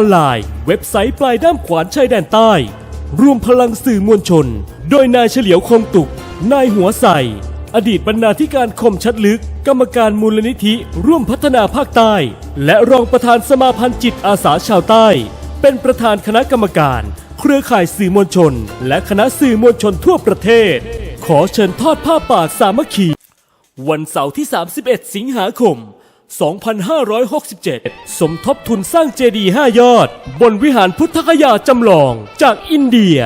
ออนไลน์ เว็บไซต์ปลายด้ามขวานชายแดนใต้รวมพลังสื่อมวลชน โดยนายเฉลียวคงตุก นายหัวใสอดีตบรรณาธิการคมชัดลึก กรรมการมูลนิธิ ร่วมพัฒนาภาคใต้ และรองประธานสมาพันธ์จิตอาสาชาวใต้ เป็นประธานคณะกรรมการ เครือข่ายสื่อมวลชน และคณะสื่อมวลชนทั่วประเทศ ขอเชิญทอดผ้าป่าสามัคคี วันเสาร์ที่ 31 สิงหาคม 2567 สมทบทุนสร้างเจดีย์5ยอด บนวิหารพุทธคยาจำลองจากอินเดีย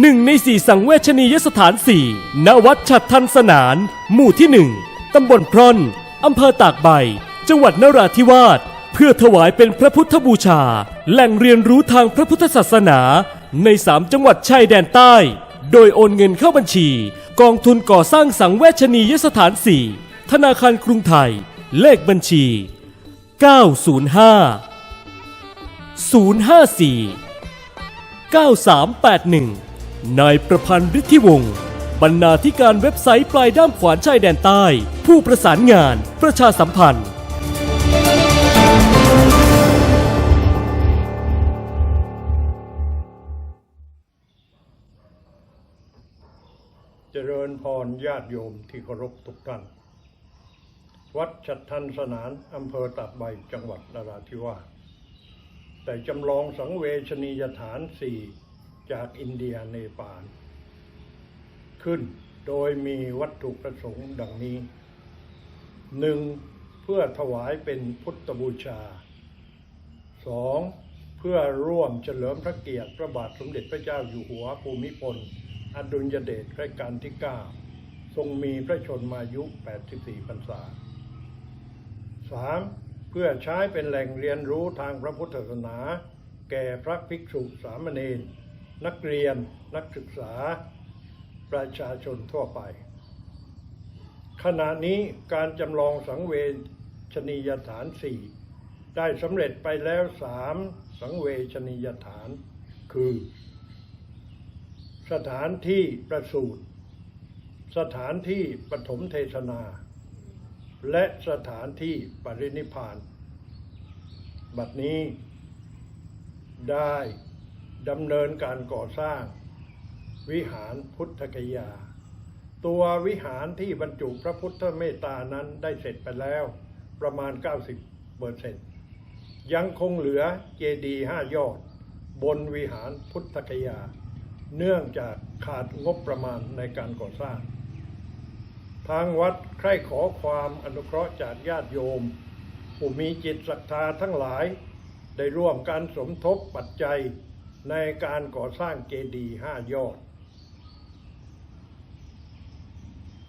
หนึ่งในสี่สังเวชนียสถานสี่ณวัดฉัดทันสนาน หมู่ที่หนึ่งตำบลพร่อนอำเภอตากใบ จังหวัดนราธิวาส เพื่อถวายเป็นพระพุทธบูชา แหล่งเรียนรู้ทางพระพุทธศาสนา ในสามจังหวัดชายแดนใต้ โดยโอนเงินเข้าบัญชี กองทุนก่อสร้างสังเวชนียสถาน4ธนาคารกรุงไทย เลขบัญชี 905 054 9381 นายประพันธ์ฤทธิวงศ์บรรณาธิการเว็บไซต์ปลายด้ามขวานชายแดนใต้ ผู้ประสานงานประชาสัมพันธ์เจริญพรญาติโยมที่เคารพทุกท่าน วัดชัดทันสนานอำเภอตากใบจังหวัดนราธิวาสแต่จำลองสังเวชนียฐานสี่จากอินเดียเนปาลขึ้นโดยมีวัตถุประสงค์ดังนี้หนึ่งเพื่อถวายเป็นพุทธบูชาสองเพื่อร่วมเฉลิมพระเกียรติพระบาทสมเด็จพระเจ้าอยู่หัวภูมิพล อดุลยเดชรัชกาลที่ 9 ทรงมีพระชนมายุ 84 พรรษา 3. เพื่อใช้เป็นแหล่งเรียนรู้ทางพระพุทธศาสนา แก่พระภิกษุสามเณรนักเรียนนักศึกษา ประชาชนทั่วไป ขณะนี้การจำลองสังเวชนียฐานสี่ได้สำเร็จไปแล้วสามสังเวชนียฐาน คือ สถานที่ประสูติสถานที่ปฐมเทศนา และสถานที่ปรินิพาน บัดนี้ ได้ดำเนินการก่อสร้าง วิหารพุทธกยา ตัววิหารที่บรรจุพระพุทธเมตตานั้นได้เสร็จไปแล้วประมาณ 90เปอร์เซ็นต์ยังคงเหลือเจดีย์ห้ายอด บนวิหารพุทธกยา เนื่องจากขาดงบประมาณในการก่อสร้าง ทางวัดใคร่ขอความอนุเคราะห์จากญาติโยม ผู้มีจิตศรัทธาทั้งหลาย ได้ร่วมการสมทบปัจจัยในการก่อสร้างเจดีย์ห้ายอด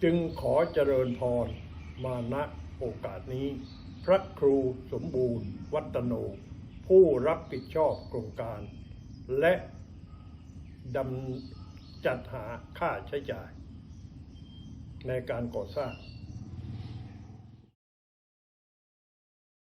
จึงขอเจริญพรมาณโอกาสนี้ พระครูสมบูรณ์ วัตโน ผู้รับผิดชอบโครงการ และดำจัดหาค่าใช้จ่าย ในการก่อสร้าง